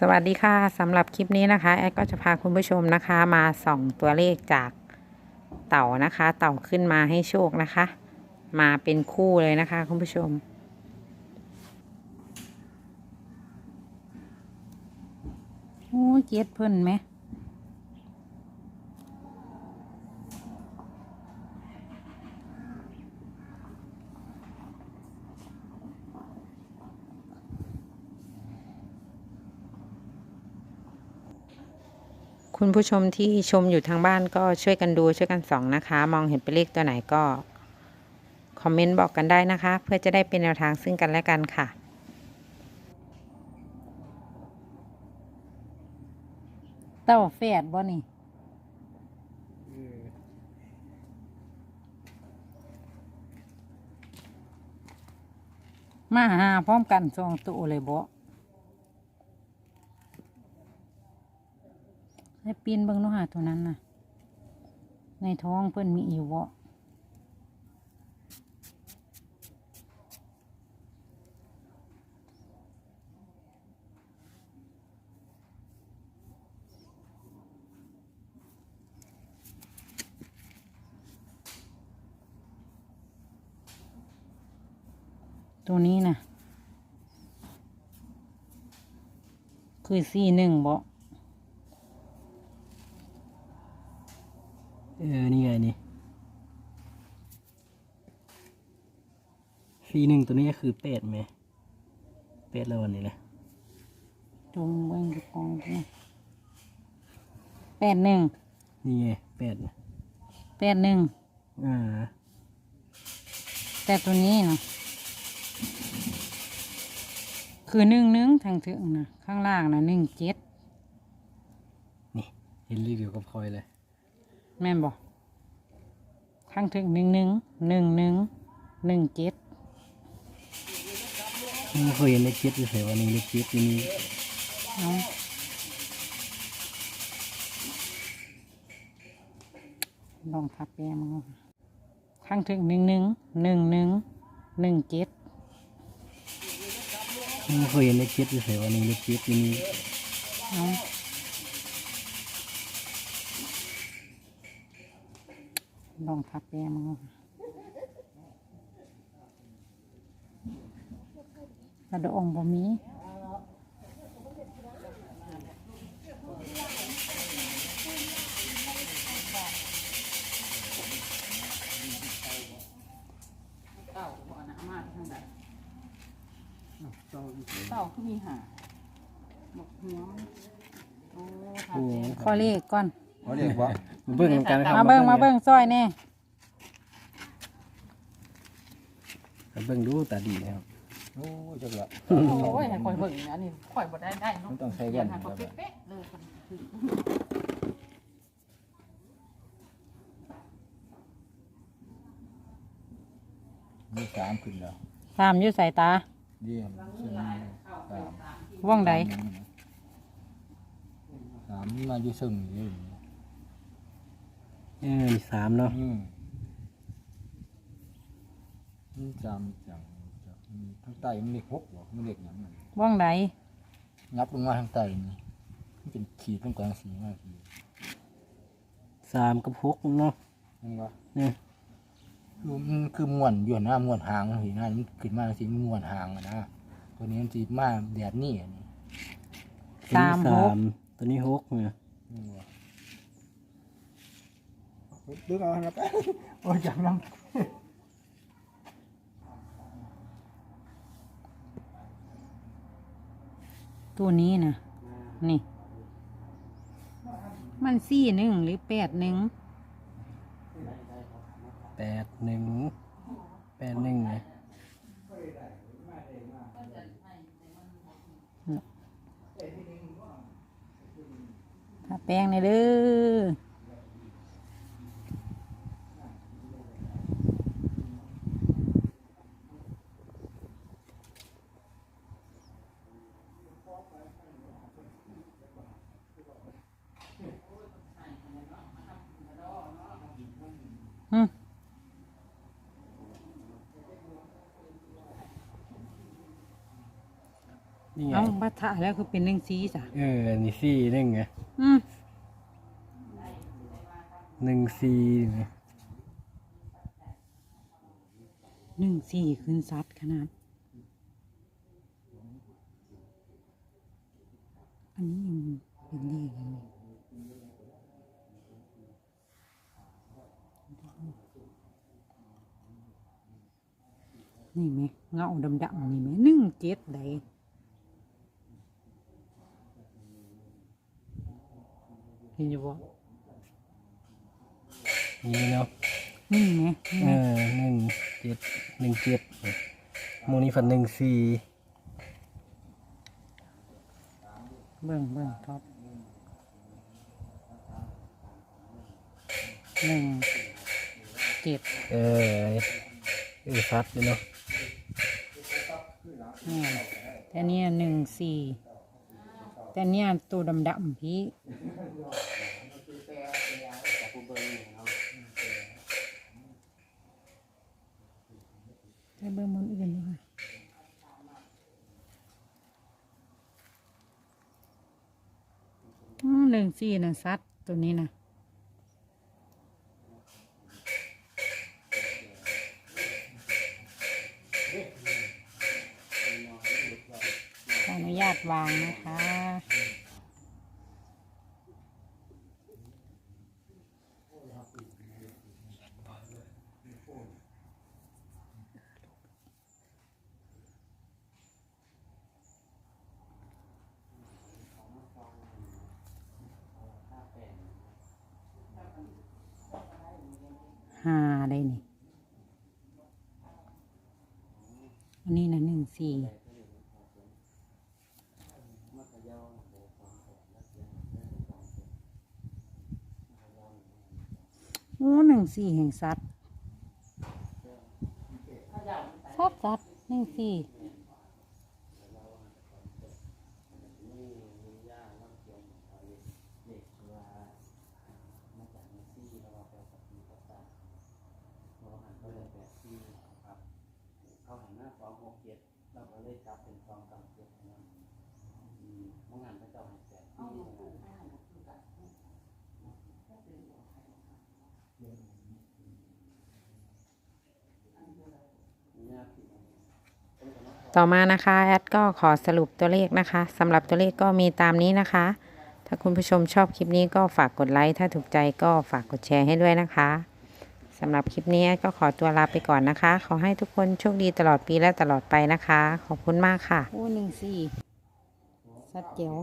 สวัสดีค่ะสำหรับคลิปนี้นะคะ แอดก็จะพาคุณผู้ชมนะคะมาส่องตัวเลขจากเต่านะคะ เต่าขึ้นมาให้โชคนะคะ มาเป็นคู่เลยนะคะ คุณผู้ชม โอ้ยเจ็ดเพิ่นไหม คุณผู้ชมที่ชมอยู่ทางบ้านก็ช่วยกันดูช่วยกันส่องนะคะ มองเห็นเป็นเลขตัวไหนก็คอมเมนต์บอกกันได้นะคะ เพื่อจะได้เป็นแนวทางซึ่งกันและกันค่ะ เต้าแฝดบ่นี่มาหาพร้อมกันสองตัวเลยบ่ ให้ปีนเบิ่งนาะหาตัวนั้นน่ะ ในท้องเพิ่อนมีอีวะตัวนี้น่ะคือสี่หนึ่งบ่ เออ นี่ไงนี่ฟีหนึ่งตัวนี้ก็คือเป็ดไหม เป็ดแล้ววันนี้นะจงเบิ่งกองนี่แปดหนึ่งนี่ไงเป็ดน่ะแปดหนึ่งอ่าแต่ตัวนี้นะคือหนึ่งหนึ่งทางถึงนะข้างล่างนะหนึ่งเจ็ดนี่เห็นรีวิวกับพลอยเลย แม่นบอกข้างถึงหนึ่งหนึ่งหนึ่งหนึ่งหนึ่งเจ็ดไม่เคยเห็นเลขเจ็ดอยู่เฉยวันนี้เลขเจ็ดที่นี่เอาลองทับแปะมันข้างถึงหนึ่งหนึ่งหนึ่งหนึ่งหนึ่งเจ็ดไม่เคยเห็นเลขเจ็ดอยู่เฉยวันนี้เลขเจ็ดที่นี่เอา ลองทับแปะมันกระดองบ่มีเต่าบ่อนะมาทางใดเต่าคือมีหาบกหัวมันโอ้ทาแกข้อเลขก่อน เขาเรียกว่ามา เบิ่งกันนะครับมาเบิ้งมาเบิ้งซอยแน่มาเบิ่งดูตาดีนะครับ โอ้จักละโอ้ยให้คอยเบิ่งอันนี้คอยบ่ได้ได้เนาะมันต้องใช้แว่นให้คอยครับเป๊ะๆเลยคนถือมีสามขึ้นแล้วตามอยู่สายตาเยี่ยมซึ่งสามว่องใดสามมาอยู่ซึ่งอยู่ เออมีสามเนาะอืมนี่สามจังจังอืมทางใต้มันเล็กหกหรอมันเล็กอย่างนั้นว่องใดงับลงมาทางใต้นี่มันเป็นขีดเป็นกลางสีมากขีดสามกับหกเนาะนั่นวะเนี่ยคือมันคือม้วนอยู่หน้าม้วนหางเห็นหน้ามันขึ้นมาสีม้วนหางอะนะตัวนี้มันสีมาแดดนี่อันนี้ตัวนี้สามหกตัวนี้หกเนี่ยนี่วะ ดึงเอาครับโอ้ยจังน้ำตัวนี้นะนี่ มันสี่หนึ่งหรือแปดหนึ่งแปดหนึ่งแปดหนึ่งไงถ้าแป้งในอยเด้อ นี่ไง เอาบัดถ่ายแล้วคือเป็นหนึ่งซีจ้ะเออ นี่สี่หนึ่งไงอืมหนึ่งสี่ไงหนึ่งสี่ขึ้นซัดขนาด อันนี้ยังเป็นเลขยังไง นี่ไหมเงาดำๆนี่ไหมหนึ่งเจ็ดใดเห็นอยู่บ่นี่เนาะนี่ไหมเออหนึ่งเจ็ดหนึ่งเจ็ดโมนี่ฝันหนึ่งสี่เบิ่งเบิ่งท็อปหนึ่งเจ็ดเออเออซัดเลยเนาะแม่ นแต่เนี่ยหนึ่งสี่แต่เนี่ยตัวดำๆพี่ใช้เบอร์มันอื่นดีกว่าอืมหนึ่งสี่นะซัดตัวนี้นะขออนุ ญาตวางนะคะห้าได้นี่ อันนี้นะหนึ่งสี่ อ้หนึ่งสี่แห่งสัตว์สัตว์สัตว์หนึ่งสี่เขาหันหน้าสองหกเจ็ดเราก็เลยจับเป็นสองเก้าเจ็ดนะมองหันพระเจ้าหันแปดที่ ต่อมานะคะแอดก็ขอสรุปตัวเลขนะคะสำหรับตัวเลขก็มีตามนี้นะคะ ถ้าคุณผู้ชมชอบคลิปนี้ก็ฝากกดไลค์ถ้าถูกใจก็ฝากกดแชร์ให้ด้วยนะคะสำหรับคลิปนี้แอดก็ขอตัวลาไปก่อนนะคะ ขอให้ทุกคนโชคดีตลอดปีและตลอดไปนะคะ ขอบคุณมากค่ะโอ้หนึ่งสี่สัดเจียว